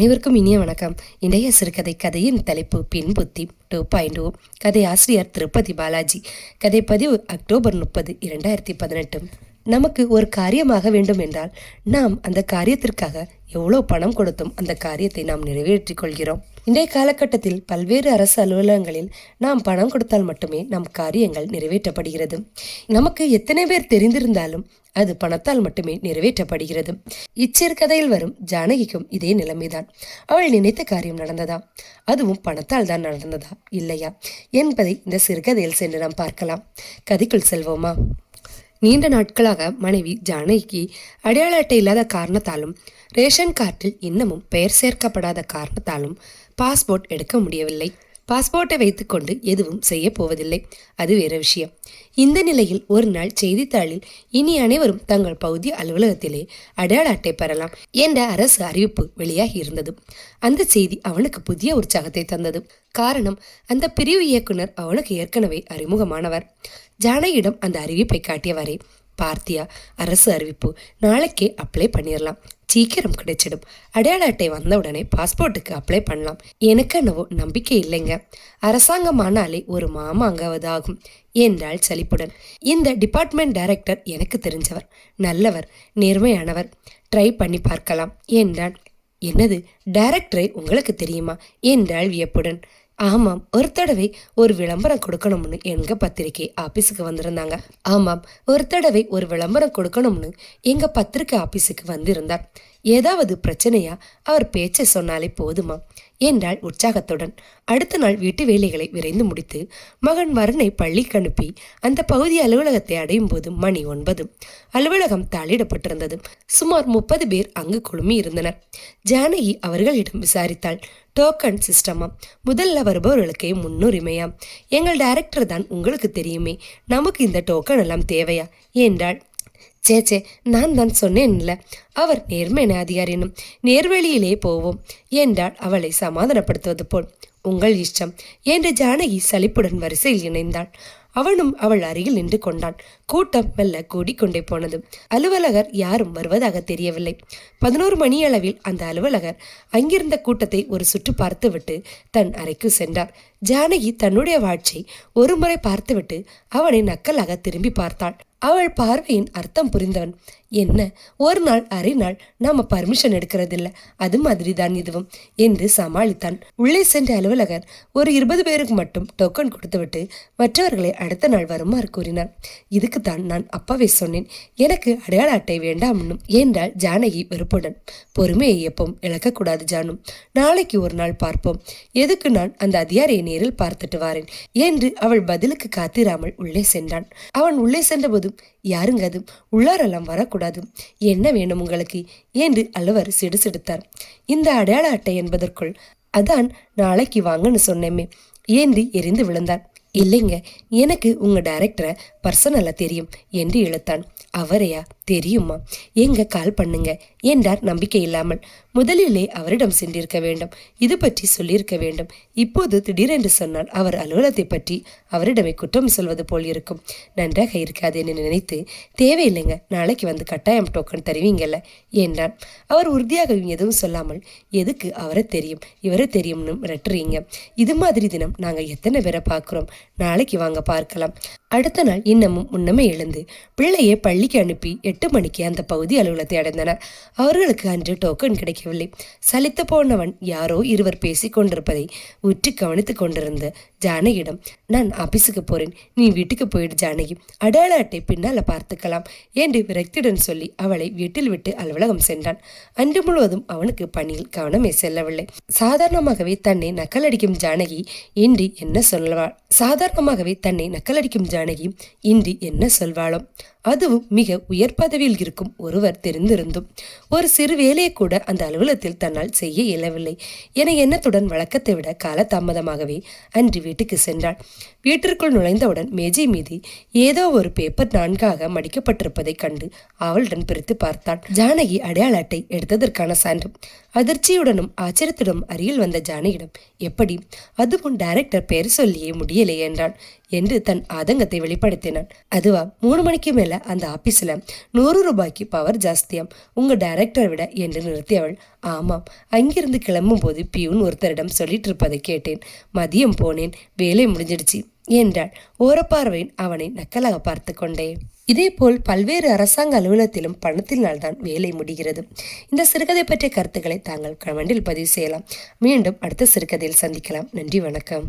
அனைவருக்கும் இனிய வணக்கம். இன்றைய சிறுகதை கதையின் தலைப்பு பின் புத்தி டூ பாயிண்ட் ஓ கதை ஆசிரியர் திருப்பதி பாலாஜி. கதை பதிவு அக்டோபர் முப்பது இரண்டாயிரத்தி பதினெட்டு. நமக்கு ஒரு காரியமாக வேண்டும் என்றால் நாம் அந்த காரியத்திற்காக எவ்வளோ பணம் கொடுத்தும் அந்த காரியத்தை நாம் நிறைவேற்றிக் கொள்கிறோம் இன்றைய காலகட்டத்தில் பல்வேறு அரசு அலுவலகங்களில் நாம் பணம் கொடுத்தால் மட்டுமே நம் காரியங்கள் நிறைவேற்றப்படுகிறது. நமக்கு எத்தனை பேர் தெரிந்திருந்தாலும் அது பணத்தால் மட்டுமே நிறைவேற்றப்படுகிறது. இச்சிறுகதையில் வரும் ஜானகிக்கும் இதே நிலைமைதான். அவள் நினைத்த காரியம் நடந்ததா? அதுவும் பணத்தால் தான் நடந்ததா? இல்லையா? என்பதை இந்த சிறுகதையில் சென்று நாம் பார்க்கலாம். கதைக்குள் செல்வோமா? நீண்ட நாட்களாக மனைவி ஜானகிக்கு அடையாள அட்டை இல்லாத காரணத்தாலும் ரேஷன் கார்டில் இன்னமும் பெயர் சேர்க்கப்படாத காரணத்தாலும் பாஸ்போர்ட் எடுக்க முடியவில்லை. பாஸ்போர்ட்டை வைத்துக்கொண்டு எதுவும் செய்ய போவதில்லை. அது வேற விஷயம். இந்த நிலையில் ஒரு நாள் செய்தித்தாளில் இனி அனைவரும் தங்கள் பகுதி அலுவலகத்திலே அடையாள அட்டை பெறலாம் என்ற அரசு அறிவிப்பு வெளியாகி இருந்தது. அந்த செய்தி அவனுக்கு புதிய உற்சாகத்தை தந்தது. காரணம் அந்த பிரிவு இயக்குனர் அவனுக்கு ஏற்கனவே அறிமுகமானவர். ஜானகியிடம் அந்த அறிவிப்பை காட்டியவரே பார்த்தியா அரசு அறிவிப்பு. நாளைக்கே அப்ளை பண்ணிடலாம் சீக்கிரம் கிடைச்சிடும். அடையாள அட்டை வந்த உடனே பாஸ்போர்ட்டுக்கு அப்ளை பண்ணலாம். எனக்கு என்னவோ நம்பிக்கை இல்லைங்க. அரசாங்கம் ஆனாலே ஒரு மாமாங்காவது ஆகும் என்றாள் சலிப்புடன். இந்த டிபார்ட்மெண்ட் டைரக்டர் எனக்கு தெரிஞ்சவர். நல்லவர் நேர்மையானவர். ட்ரை பண்ணி பார்க்கலாம். என்றான். என்னது? டைரக்டரை உங்களுக்கு தெரியுமா? என்றாள் வியப்புடன். ஆமாம் ஒரு தடவை ஒரு விளம்பரம் கொடுக்கணும்னு எங்க பத்திரிக்கை ஆபீஸுக்கு வந்திருந்தாங்க. ஆமாம் ஒரு தடவை ஒரு விளம்பரம் கொடுக்கணும்னு எங்க பத்திரிக்கை ஆபீஸுக்கு வந்திருந்தார். ஏதாவது பிரச்சனையா? அவர் பேச்சை சொன்னாலே போதுமா? என்றாள் உற்சாகத்துடன். அடுத்த நாள் வீட்டு வேலைகளை விரைந்து முடித்து மகன் வருணை பள்ளிக்கு அனுப்பி அந்த பகுதி அலுவலகத்தை அடையும் போது மணி ஒன்பது. அலுவலகம் தாளிடப்பட்டிருந்தது. சுமார் முப்பது பேர் அங்கு குழுமி இருந்தனர். ஜானகி அவர்களிடம் விசாரித்தாள். டோக்கன் சிஸ்டமா முதல்ல வருபவர்களுக்கே முன்னுரிமையாம். எங்கள் டைரக்டர் தான் உங்களுக்கு தெரியுமே. நமக்கு இந்த டோக்கன் எல்லாம் தேவையா? என்றாள். சே சே நான் தான் சொன்னேன்ல. அவர் நேர்மையான அதிகாரினும் நேர்வழியிலே போவோம். என்றாள் அவளை சமாதானப்படுத்துவது போல். உங்கள் இஷ்டம். என்று ஜானகி சலிப்புடன் வரிசையில் இணைந்தாள். அவனும் அவள் அருகில் நின்று கொண்டான். கூட்டம் மெல்ல கூடிக்கொண்டே போனது. அலுவலகர் யாரும் வருவதாக தெரியவில்லை. பதினோரு மணி அளவில் அந்த அலுவலகர் அங்கிருந்த கூட்டத்தை ஒரு சுற்று பார்த்துவிட்டு தன் அறைக்கு சென்றார். ஜானகி தன்னுடைய வாழ்ச்சை ஒருமுறை பார்த்துவிட்டு அவனை நக்கலாக திரும்பி பார்த்தாள். அவள் பார்வையின் அர்த்தம் புரிந்தவன். என்ன? ஒரு நாள் அரை நாள் நாம பர்மிஷன் எடுக்கிறதில்ல. அது மாதிரி தான் இதுவும் என்று சமாளித்தான். உள்ளே சென்ற அலுவலகர் ஒரு இருபது பேருக்கு மட்டும் டோக்கன் கொடுத்துவிட்டு மற்றவர்களை அடுத்த நாள் வருமாறு கூறினார். இதுக்கு தான் நான் அப்பாவே சொன்னேன். எனக்கு அடையாள அட்டை வேண்டாம்னும். என்றால் ஜானகி வெறுப்புடன் பொறுமையை எப்பவும் இழக்கக்கூடாது ஜானும் நாளைக்கு ஒரு நாள் பார்ப்போம். எதுக்கு நான் அந்த அதிகாரியை நேரில் பார்த்துட்டு வாரேன்? என்று அவள் பதிலுக்கு காத்திராமல் உள்ளே சென்றான். அவன் உள்ளே சென்றபோதும் யாருங்க அது? உள்ளாரெல்லாம் வரக்கூடாது. என்ன வேணும் உங்களுக்கு? என்று அலுவர் சிடுசிடுத்தார். இந்த அடையாள அட்டை என்பதற்குள் அதான் நாளைக்கு வாங்கன்னு சொன்னேமே ஏந்தி எரிந்து விழுந்தார் இல்லைங்க எனக்கு உங்க டைரக்டரை பர்சனலா தெரியும் என்று இழுத்தான். அவரையா? தெரியுமா? எங்க கால் பண்ணுங்க என்றார் நம்பிக்கை இல்லாமல் முதலிலே அவரிடம் சென்றிருக்க வேண்டும் இது பற்றி சொல்லியிருக்க வேண்டும். இப்போது திடீரென்று சொன்னால் அவர் அலுவலகத்தை பற்றி அவரிடமே குற்றம் சொல்வது போல் இருக்கும். நன்றாக இருக்காது என்று நினைத்து தேவையில்லைங்க நாளைக்கு வந்து கட்டாயம் டோக்கன் தருவீங்கல்ல என்றான் அவர் உறுதியாக எதுவும் சொல்லாமல் எதுக்கு? அவரை தெரியும் இவரை தெரியும்னு மிரட்டுறீங்க இது மாதிரி தினம் நாங்கள் எத்தனை பேரை பார்க்குறோம்? நாளைக்கு வாங்க பார்க்கலாம். அடுத்த நாள் இன்னமும் முன்னமே எழுந்து பிள்ளையை பள்ளிக்கு அனுப்பி எட்டு மணிக்கு அந்த பகுதி அலுவலகத்தை அடைந்தனர். அவர்களுக்கு அன்று டோக்கன் கிடைக்கவில்லை. சலித்து போனவன் யாரோ இருவர் பேசிக் கொண்டிருப்பதை உற்று கவனித்துக் கொண்டிருந்த ஜானகியிடம் நான் ஆபீஸுக்கு போறேன். நீ வீட்டுக்கு போயிடு ஜானகி. அடையாள அட்டை பின்னால பார்த்துக்கலாம் என்று விரக்தியுடன் சொல்லி அவளை வீட்டில் விட்டு அலுவலகம் சென்றான். அன்று முழுவதும் அவனுக்கு பணியில் கவனமே செல்லவில்லை. சாதாரணமாகவே தன்னை நக்கலடிக்கும் ஜானகி இன்று என்ன சொல்லவாள்? சாதாரணமாகவே தன்னை நக்கலடிக்கும் ஜானகி இன்றி என்ன சொல்வாளோ? அதுவும் மிக உயர் பதவியில் இருக்கும் ஒருவர் தெரிந்திருந்தும் ஒரு சிறு வேலையை கூட அந்த அலுவலகத்தில் தன்னால் செய்ய இயலவில்லை என எண்ணத்துடன் வழக்கத்தை விட காலதாமதமாகவே அன்று வீட்டுக்கு சென்றாள். வீட்டிற்குள் நுழைந்தவுடன் மேஜை மீது ஏதோ ஒரு பேப்பர் நான்காக மடிக்கப்பட்டிருப்பதைக் கண்டு அவளுடன் பிரித்து பார்த்தாள். ஜானகி அடையாள அட்டை எடுத்ததற்கான சான்றும் அதிர்ச்சியுடனும் ஆச்சரியத்துடனும் அருகில் வந்த ஜானகியிடம் எப்படி அதுவும் டைரக்டர் பெயர் சொல்லியே முடியலை என்றான் என்று தன் ஆதங்கத்தை வெளிப்படுத்தினான். அதுவா மூணு மணிக்கு மேல அந்த ஆபீஸ்ல நூறு ரூபாய்க்கு பவர் ஜாஸ்தியாம். உங்க டைரக்டர் விட என்று நிறுத்தியவள் ஆமாம் அங்கிருந்து கிளம்பும் போது பியூன் ஒருத்தரிடம் சொல்லிட்டு இருப்பதை கேட்டேன். மதியம் போனேன் வேலை முடிஞ்சிடுச்சு என்றாள். ஓரப்பார்வையின் அவனை நக்கலாக பார்த்து கொண்டே இதேபோல் பல்வேறு அரசாங்க அலுவலகத்திலும் பணத்தினால்தான் வேலை முடிகிறது. இந்த சிறுகதை பற்றிய கருத்துக்களை தாங்கள் கமெண்டில் பதிவு செய்யலாம். மீண்டும் அடுத்த சிறுகதையில் சந்திக்கலாம். நன்றி வணக்கம்.